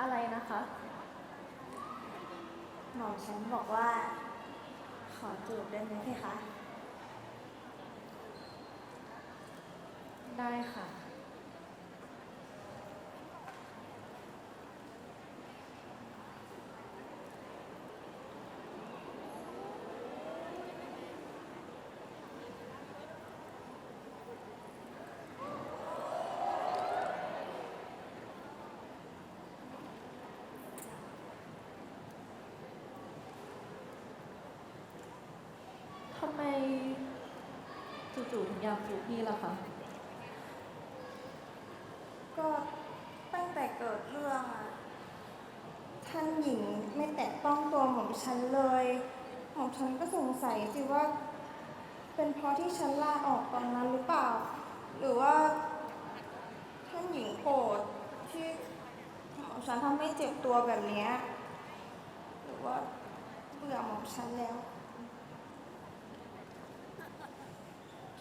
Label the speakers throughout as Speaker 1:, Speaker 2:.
Speaker 1: อะไรนะคะ
Speaker 2: หมอมฉันบอกว่า ขอจูบได้ไหมพี่คะ
Speaker 1: ได้ค่ะ ทำไมจู่ๆถึงอยากจูบพี่ล่ะคะ
Speaker 2: ก็ตั้งแต่เกิดเรื่องอะท่านหญิงไม่แตะต้องตัวหม่อมฉันเลย หม่อมฉันก็สงสัยสิว่า เป็นเพราะที่ฉันลาออกตอนนั้นหรือเปล่า หรือว่า ท่านหญิงโกรธที่หม่อมฉันทำให้เจ็บตัวแบบเนี้ยหรือว่าเบื่อหม่อมฉันแล้ว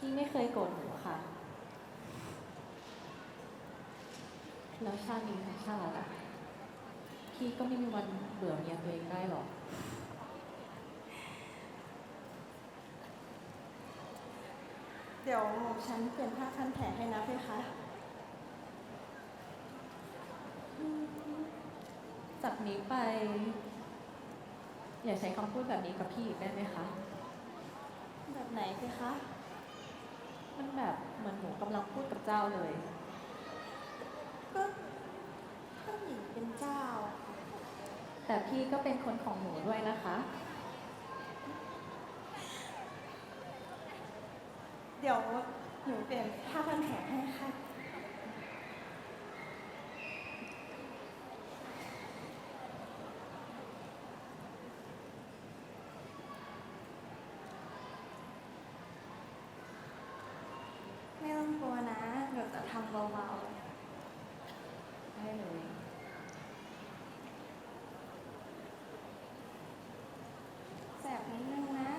Speaker 1: พี่ไม่เคยโกรธหนูค่ะ แล้วชาตินี้ทั้งชาติอะพี่ก็ไม่มีวันเบื่อเมียตัวเองได้หรอก
Speaker 2: เดี๋ยวหม่อมฉันเปลี่ยนผ้าพันแผลให้นะพี่คะ
Speaker 1: จากนี้ไป อย่าใช้คำพูดแบบนี้กับพี่อีกได้ไหมคะ
Speaker 2: แบบไหนพี่คะ
Speaker 1: มันแบบเหมือนหนูกำลังพูดกับเจ้าเลย
Speaker 2: ก็ท่านหญิงเป็นเจ้า
Speaker 1: แต่พี่ก็เป็นคนของหนูด้วยนะคะ
Speaker 2: เดี๋ยวหนูเปลี่ยนผ้าพันแผลให้ค่ะ ไม่ ต้องกลัวนะหนูจะทำเบา
Speaker 1: ได้เลย
Speaker 2: ๆแสบนิดนึงนะ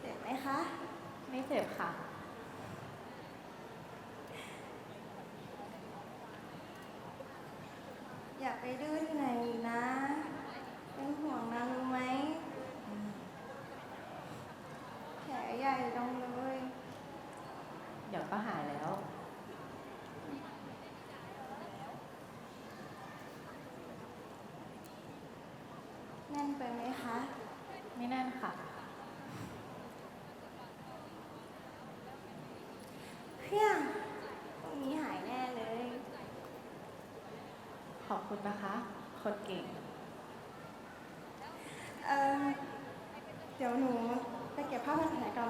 Speaker 2: เจ็บไหมคะ
Speaker 1: ไม่เจ็บค่ะ
Speaker 2: อย่าไปดื้อที่ไหนอีกนะเป็นห่วงนะรู้ไหม แผลใหญ่จังเลย
Speaker 1: เดี๋ยว ก็หายแล้ว
Speaker 2: แน่นไปไหมคะ
Speaker 1: ไม่แน่นค่ะ
Speaker 2: เพียงตรงนี้หายแน่เลย
Speaker 1: ขอบคุณนะคะ คนเก่ง
Speaker 2: เออเดี๋ยวหนูไปเก็บผ้าพันแผลก่อนนะคะ